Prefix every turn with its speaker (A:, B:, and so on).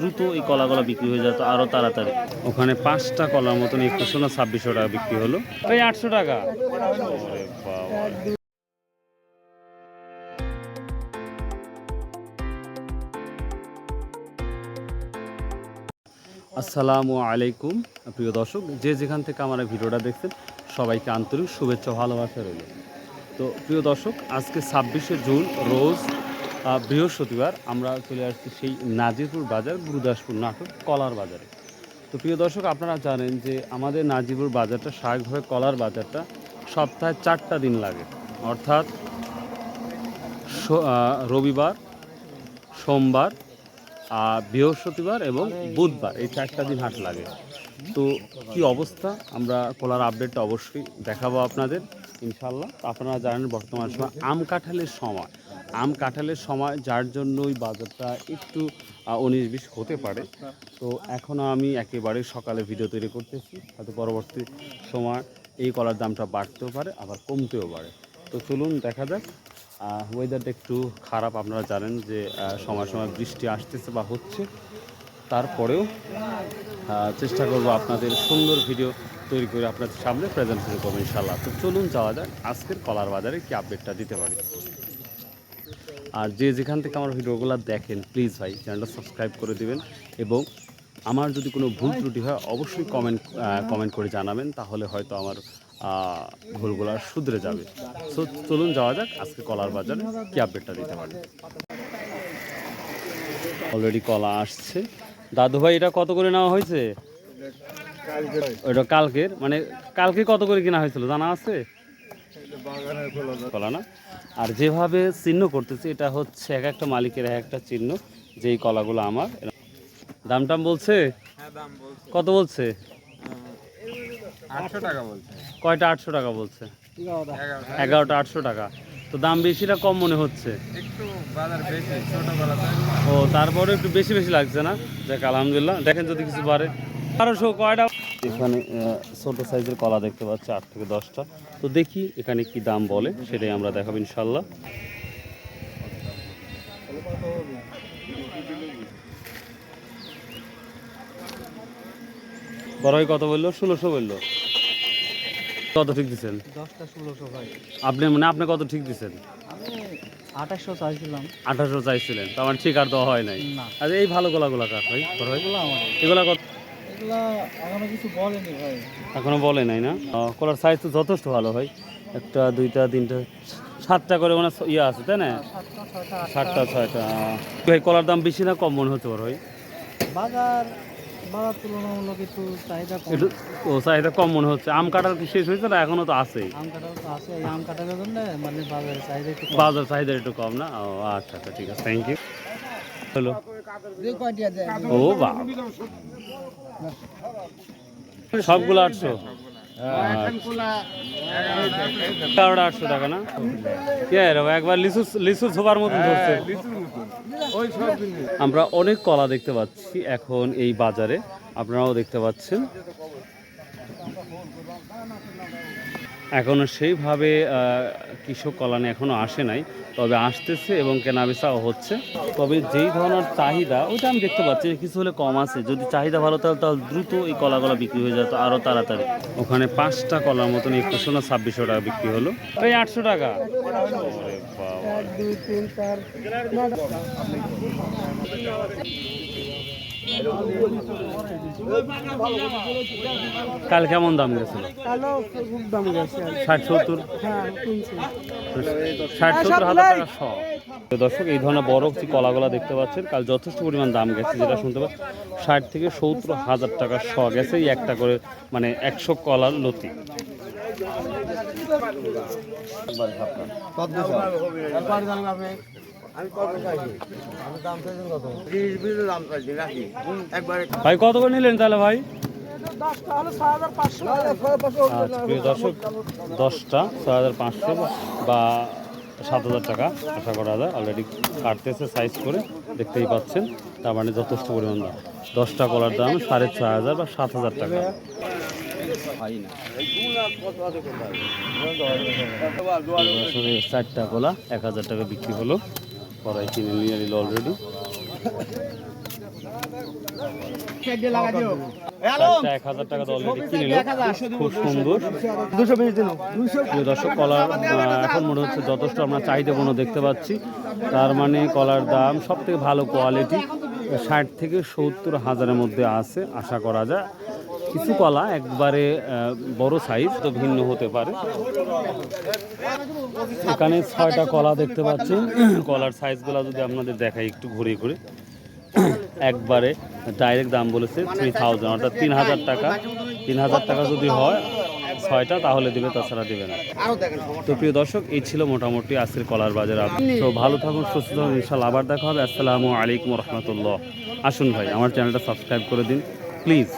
A: দ্রুত এই কলাগুলো বিক্রি হয়ে যেত আরও তাড়াতাড়ি। ওখানে পাঁচটা কলার মতন একুশশো না ছাব্বিশশো টাকা বিক্রি হলো। এই আটশো টাকা। আসসালামু আলাইকুম প্রিয় দর্শক। যে যেখান থেকে আমার এই ভিডিওটা দেখছেন সবাইকে আন্তরিক শুভেচ্ছা ভালোবাসা রইল। তো প্রিয় দর্শক আজকে ছাব্বিশে জুন রোজ বৃহস্পতিবার আমরা চলে আসছি সেই নাজিরপুর বাজার, গুরুদাসপুর নাটক, কলার বাজারে। তো প্রিয় দর্শক, আপনারা জানেন যে আমাদের নাজিরপুর বাজারটা স্বাভাবিকভাবে কলার বাজারটা সপ্তাহে চারটা দিন লাগে। অর্থাৎ রবিবার, সোমবার আর বৃহস্পতিবার এবং বুধবার এই চারটা দিন হাট লাগে। তো কি অবস্থা? আমরা কলার আপডেটটা অবশ্যই দেখাবো আপনাদের ইনশাল্লাহ আপনারা জানেন বর্তমান সময় আম কাঁঠালের সময়। আম কাঁঠালের সময়, যার জন্য ওই বাজারটা একটু উনিশ বিশ হতে পারে। তো এখনও আমি একেবারে সকালে ভিডিও তৈরি করতেছি। হয়তো পরবর্তী সময় এই কলার দামটা বাড়তেও পারে, আবার কমতেও পারে। তো চলুন দেখা যাক। ওয়েদারটা একটু খারাপ, আপনারা জানেন যে সময় সময় বৃষ্টি আসতেছে বা হচ্ছে। তারপরেও চেষ্টা করব আপনাদের সুন্দর ভিডিও তৈরি করে আপনাদের সামনে প্রেজেন্টেশন করব ইনশাল্লাহ তো চলুন যাওয়া যাক, আজকের কলার বাজারে কি আপডেটটা দিতে পারি। আর যে যেখান থেকে আমার ভিডিওগুলো দেখেন প্লিজ ভাই চ্যানেলটা সাবস্ক্রাইব করে দিবেন এবং আমার যদি কোনো ভুল ত্রুটি হয় অবশ্যই কমেন্ট কমেন্ট করে জানাবেন তাহলে হয়তো আমার ভুলগুলো শুধরে যাবে। সো চলুন যাওয়া যাক আজকে কলার বাজারে কি আপডেটটা দিতে পারি। অলরেডি কলা আসছে। দাদু ভাই এটা কত করে নেওয়া হয়েছে? ওইটা কালকের মানে কালকে কত করে কেনা হয়েছিল জানা আছে? কলা না? আর যেভাবে চিহ্ন করতেছি এটা হচ্ছে এক একটা মালিকের এক একটা চিহ্ন যেই কলাগুলো আমার। দাম টাম বলছে?
B: হ্যাঁ দাম
A: কত বলছে?
B: আটশো টাকা বলছে।
A: কয়টা আটশো টাকা বলছে?
B: এগারোটা।
A: আটশো টাকা। তো দাম বেশিটা কম মনে হচ্ছে? ও তারপরে একটু বেশি বেশি লাগছে না? দেখ আলহামদুলিল্লাহ। দেখেন যদি কিছু পারে বারোশো কয়টা? এখানে ছোট সাইজের কলা দেখতে পাচ্ছি আট থেকে দশটা। তো দেখি এখানে কি দাম বলে সেটাই আমরা দেখাবো ইনশাল্লাহ বড় কত বলল? ষোলোশো বলল। কত ঠিক দিচ্ছেন আপনি মানে আপনি কত ঠিক দিচ্ছেন
C: আঠাশশো চাইছিলাম।
A: চাইছিলেন তো আমার ঠিক আর দেওয়া হয় নাই।
C: না।
A: আচ্ছা এই ভালো গোলাগুলা কার ভাই?
C: এগুলো
A: কত? এখনও বলে নাই না? কলার সাইজ তো যথেষ্ট ভালো হয় একটা দুইটা তিনটা সাতটা করে মানে ইয়ে আছে তাই না?
C: সাতটা ছয়টা
A: সাতটা ভাই কলার দাম বেশি না কম মনে হচ্ছে ভাই?
C: বাজার বাজার তুলনামূলক একটু চাহিদা
A: একটু ও চাহিদা কম মনে হচ্ছে। আম কি শেষ হয়েছে না এখনও তো আছেই
C: আম কাটার তো আছে। আম কাটার জন্য মানে বাজারের চাহিদা একটু
A: বাজার চাহিদা একটু কম না? ও আচ্ছা আচ্ছা ঠিক আছে। থ্যাংক ইউ হ্যালো ও সবগুলো আটশো? এগারোটা আটশো টাকা না? কে একবার লিচু লিচু ছোপার মতন ধরছে। আমরা অনেক কলা দেখতে পাচ্ছি এখন এই বাজারে। আপনারাও দেখতে পাচ্ছেন। এখনও সেইভাবে কৃষক কলানে এখনও আসে নাই তবে আসতেছে এবং কেনাবেচাও হচ্ছে। তবে যেই ধরনের চাহিদা ওইটা আমি দেখতে পাচ্ছি যে কিছু হলে কম আছে। যদি চাহিদা ভালো তাহলে তাহলে দ্রুত এই কলাগুলো বিক্রি হয়ে যেত আরও তাড়াতাড়ি। ওখানে পাঁচটা কলার মতন একুশশো না ছাব্বিশশো টাকা বিক্রি হলো। এই আটশো টাকা। কাল কেমন দাম গেছিল?
C: কালো খুব দাম গেছে।
A: ষাট সত্তর?
C: হ্যাঁ
A: ষাট সত্তর হাজার টাকা শ। দর্শক এই ধরনের বড় যে কলাগুলা দেখতে পাচ্ছেন। কাল যথেষ্ট পরিমাণ দাম গেছে যেটা শুনতে পাচ্ছি ষাট থেকে সত্তর হাজার টাকা শ গেছে এই একটা করে মানে একশো কলার লতি। ভাই কত করে নিলেন তাহলে ভাই?
C: দশটা হলো ছয় হাজার পাঁচশো
A: আচ্ছা দর্শক দশটা ছয় হাজার পাঁচশো বা সাত হাজার টাকা আশা করা যায়। অলরেডি কাটতেছে সাইজ করে দেখতেই পাচ্ছেন। তার মানে যথেষ্ট পরিমাণ দাম। দশটা কলার দাম সাড়ে ছয় হাজার বা সাত হাজার টাকা। চারটা কলা এক হাজার টাকা বিক্রি হলো। কড়াই কিনে নিয়ে নিল অলরেডি এক হাজার টাকা অলরেডি কিনে খুব সুন্দর।
C: দুশো বিশ দিন
A: দর্শক কলার এখন মনে হচ্ছে যথেষ্ট আমরা দেখতে পাচ্ছি। তার মানে কলার দাম সব থেকে ভালো কোয়ালিটি ষাট থেকে সত্তর হাজারের মধ্যে আছে আশা করা যায়। কিছু কলা, একবারে বড় সাইজ তো ভিন্ন হতে পারে। এখানে ছয়টা কলা দেখতে পাচ্ছেন কলার সাইজগুলো যদি আপনাদের দেখাই একটু ঘুরে ঘুরে একবারে ডাইরেক্ট দাম বলেছে থ্রি থাউজেন্ড অর্থাৎ তিন হাজার টাকা। তিন হাজার টাকা যদি হয় ছয়টা, তাহলে দিবে, তাছাড়া দেবে না। তো প্রিয় দর্শক, এই ছিল মোটামুটি আজকের কলার বাজার। তো ভালো থাকুন, সুস্থ থাকুন ইনশাল্লাহ আবার দেখা হবে। আসসালামু আলাইকুম রহমতুল্লাহ। আসুন ভাই, আমার চ্যানেলটা সাবস্ক্রাইব করে দিন। প্লিজ